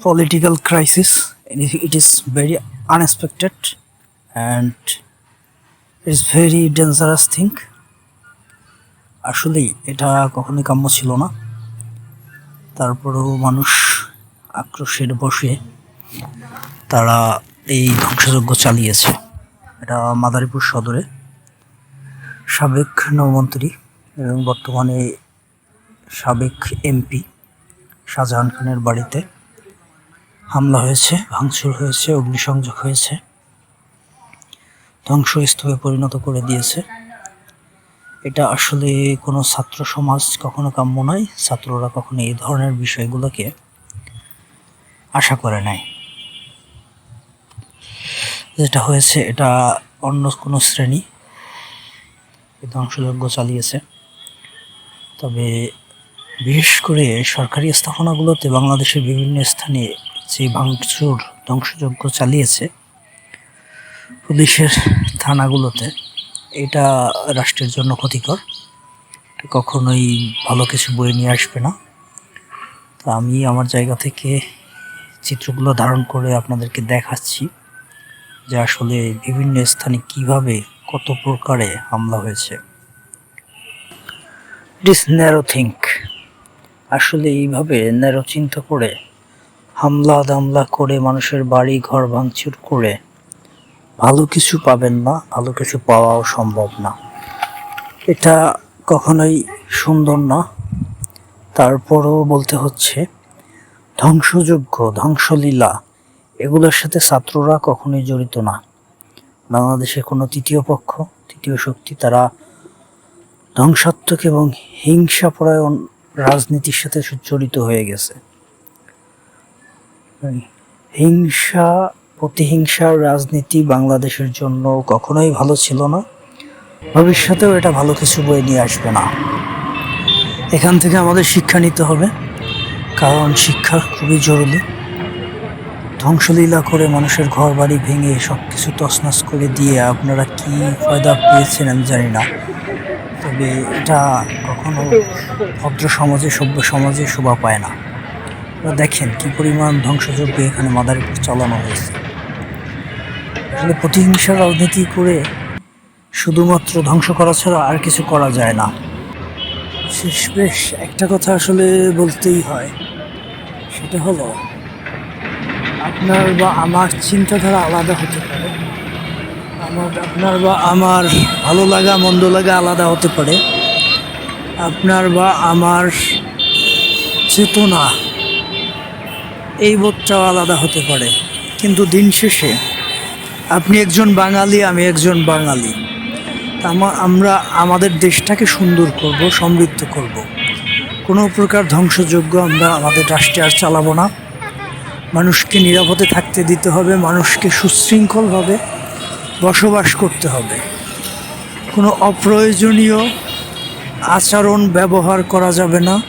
political crisis. It is very unexpected and it is very dangerous thing. আসলেই এটা কখনোই কাম্য ছিল না তারপরেও মানুষ আক্রোশের বসে তারা এই ধ্বংসযজ্ঞ চালিয়েছে এটা মাদারীপুর সদরে সাবেক নৌমন্ত্রী এবং বর্তমানে সাবেক এমপি শাহজাহান খানের বাড়িতে হামলা হয়েছে, ভাঙচুর হয়েছে, অগ্নিসংযোগ হয়েছে। ধ্বংসস্তূপে পরিণত করে দিয়েছে। এটা আসলে কোনো ছাত্র সমাজ কখনো কাম্য নয়। ছাত্ররা কখনো এই ধরনের বিষয়গুলোকে আশা করে নাই। যেটা হয়েছে, এটা অন্য কোনো শ্রেণি ধ্বংসযজ্ঞ চালিয়েছে। তবে বিশেষ করে সরকারি স্থাপনাগুলোতে বাংলাদেশের বিভিন্ন স্থানে যে ভাঙচুর, ধ্বংসযজ্ঞ চালিয়েছে পুলিশের থানাগুলোতে, এটা রাষ্ট্রের জন্য ক্ষতিকর। কখনোই ভালো কিছু বয়ে নিয়ে আসবে না। তো আমি আমার জায়গা থেকে চিত্রগুলো ধারণ করে আপনাদেরকে দেখাচ্ছি যে আসলে বিভিন্ন স্থানে কীভাবে কত প্রকারে হামলা হয়েছে। ইট ইস ন্যারো থিঙ্ক আসলে এইভাবে ন্যারো চিন্তা করে হামলা দামলা করে মানুষের বাড়ি, ঘর ভাঙচুর করে ভালো কিছু পাবেন না, ভালো কিছু পাওয়াও সম্ভব না। এটা কখনোই সুন্দর না। তারপরও বলতে হচ্ছে, ধ্বংসযোগ্য, ধ্বংসলীলা, এগুলোর সাথে ছাত্ররা কখনোই জড়িত না। বাংলাদেশে কোনো তৃতীয় পক্ষ, তৃতীয় শক্তি, তারা ধ্বংসাত্মক এবং হিংসাপরায়ণ রাজনীতির সাথে জড়িত হয়ে গেছে। হিংসা, প্রতিহিংসার রাজনীতি বাংলাদেশের জন্য কখনোই ভালো ছিল না। ভবিষ্যতেও এটা ভালো কিছু বয়ে নিয়ে আসবে না। এখান থেকে আমাদের শিক্ষা নিতে হবে, কারণ শিক্ষা খুবই জরুরি। ধ্বংসলীলা করে মানুষের ঘর বাড়ি ভেঙে সব কিছু তছনছ করে দিয়ে আপনারা কি ফায়দা পেয়েছেন আমি জানি না। তবে এটা কখনো ভদ্র সমাজে, সভ্য সমাজে শোভা পায় না। আপনারা দেখেন কি পরিমাণ ধ্বংসযজ্ঞ এখানে মাদারীপুর চালানো হয়েছে। আসলে প্রতিহিংসার রাজনীতি করে শুধুমাত্র ধ্বংস করা ছাড়া আর কিছু করা যায় না। শেষ বেশ একটা কথা আসলে বলতেই হয়, সেটা হলো আপনার বা আমার চিন্তাধারা আলাদা হতে পারে, আমার আপনার বা আমার ভালো লাগা, মন্দ লাগা আলাদা হতে পারে, আপনার বা আমার চেতনা এই বোধটাও আলাদা হতে পারে। কিন্তু দিন শেষে আপনি একজন বাঙালি, আমি একজন বাঙালি। আমরা আমাদের দেশটাকে সুন্দর করব, সমৃদ্ধ করব। কোনো প্রকার ধ্বংসযোগ্য আমরা আমাদের রাষ্ট্রে আর চালাবো না। মানুষকে নিরাপদে থাকতে দিতে হবে, মানুষকে সুশৃঙ্খলভাবে বসবাস করতে হবে। কোনো অপ্রয়োজনীয় আচরণ ব্যবহার করা যাবে না।